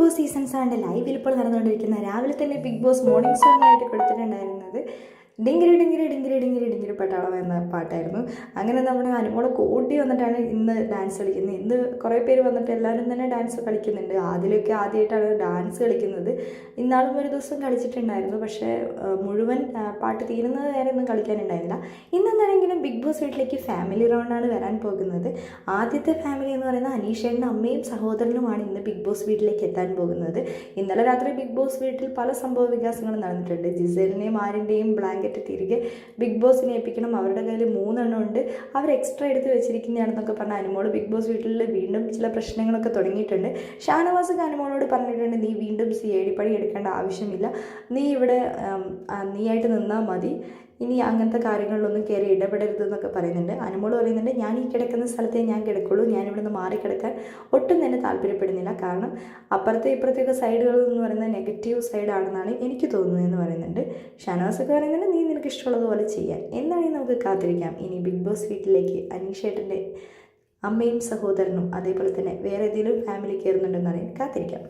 Boss season സെവന്റെ ലൈവിൽ ഇപ്പോൾ നടന്നുകൊണ്ടിരിക്കുന്ന രാവിലെ തന്നെ ബിഗ് ബോസ് മോർണിംഗ് സോങ്ങായിട്ട് കൊടുത്തിട്ടുണ്ടായിരുന്നത്. ഡിങ്കിരി ഡിങ്കിരി ഡിങ്കിരി ഡിങ്കിരി ഡിങ്കിരി പട്ടാളം എന്ന പാട്ടായിരുന്നു. അങ്ങനെ നമ്മുടെ അനുമോൾ കൂട്ടി വന്നിട്ടാണ് ഇന്ന് ഡാൻസ് കളിക്കുന്നത്. ഇന്ന് കുറേ പേര് വന്നിട്ട് എല്ലാവരും തന്നെ ഡാൻസ് കളിക്കുന്നുണ്ട്. ആദ്യമൊക്കെ ആദ്യമായിട്ടാണ് ഡാൻസ് കളിക്കുന്നത്. ഇന്നാളും ഒരു ദിവസം കളിച്ചിട്ടുണ്ടായിരുന്നു. പക്ഷേ മുഴുവൻ പാട്ട് തീരുന്നത് വരെ ഒന്നും കളിക്കാനുണ്ടായിരുന്നില്ല. ഇന്നെന്താണെങ്കിലും ബിഗ് ബോസ് വീട്ടിലേക്ക് ഫാമിലി റൗണ്ടാണ് വരാൻ പോകുന്നത്. ആദ്യത്തെ ഫാമിലി എന്ന് പറയുന്നത് അനീഷേന്റെ അമ്മയും സഹോദരനുമാണ് ഇന്ന് ബിഗ് ബോസ് വീട്ടിലേക്ക് എത്താൻ പോകുന്നത്. ഇന്നലെ രാത്രി ബിഗ് ബോസ് വീട്ടിൽ പല സംഭവ വികാസങ്ങളും നടന്നിട്ടുണ്ട്. ജിസേലിനെയും ആരിന്റെയും ബ്ലാങ്കറ്റ് തിരികെ ബിഗ് ബോസിനെ ഏൽപ്പിക്കണം അവരുടെ കയ്യിൽ മൂന്നെണ്ണം ഉണ്ട്. അവർ എക്സ്ട്രാ എടുത്ത് വെച്ചിരിക്കുന്നതാണെന്നൊക്കെ പറഞ്ഞ അനുമോൾ ബിഗ് ബോസ് വീട്ടിൽ വീണ്ടും ചില പ്രശ്നങ്ങളൊക്കെ തുടങ്ങിയിട്ടുണ്ട്. ഷാനവാസ് അനുമോളോട് പറഞ്ഞിട്ടുണ്ട് നീ വീണ്ടും സി ഐ ഡി പണി എടുക്കേണ്ട ആവശ്യമില്ല. നീ ഇവിടെ നീയായിട്ട് നിന്നാൽ മതി. ഇനി അങ്ങനത്തെ കാര്യങ്ങളിലൊന്നും കയറി ഇടപെടരുത് എന്നൊക്കെ പറയുന്നുണ്ട്. അനുമോൾ പറയുന്നുണ്ട് ഞാൻ ഈ കിടക്കുന്ന സ്ഥലത്തേ ഞാൻ കിടക്കുള്ളൂ. ഞാൻ മാറി കിടക്കാൻ ഒട്ടും തന്നെ താല്പര്യപ്പെടുന്നില്ല. കാരണം അപ്പുറത്തെ ഇപ്പുറത്തെയൊക്കെ സൈഡുകൾ എന്ന് പറയുന്നത് നെഗറ്റീവ് സൈഡാണെന്നാണ് എനിക്ക് തോന്നുന്നത് എന്ന് പറയുന്നുണ്ട്. ഷാനവാസൊക്കെ പറയുന്നുണ്ട് നീ നിനക്ക് ഇഷ്ടമുള്ളതുപോലെ ചെയ്യാൻ. എന്നാണെങ്കിൽ നമുക്ക് കാത്തിരിക്കാം. ഇനി ബിഗ് ബോസ് വീട്ടിലേക്ക് അനീഷേട്ടന്റെ അമ്മയും സഹോദരനും അതേപോലെ തന്നെ വേറെ ഏതെങ്കിലും ഫാമിലി കയറുന്നുണ്ടെന്ന് അറിയാൻ കാത്തിരിക്കാം.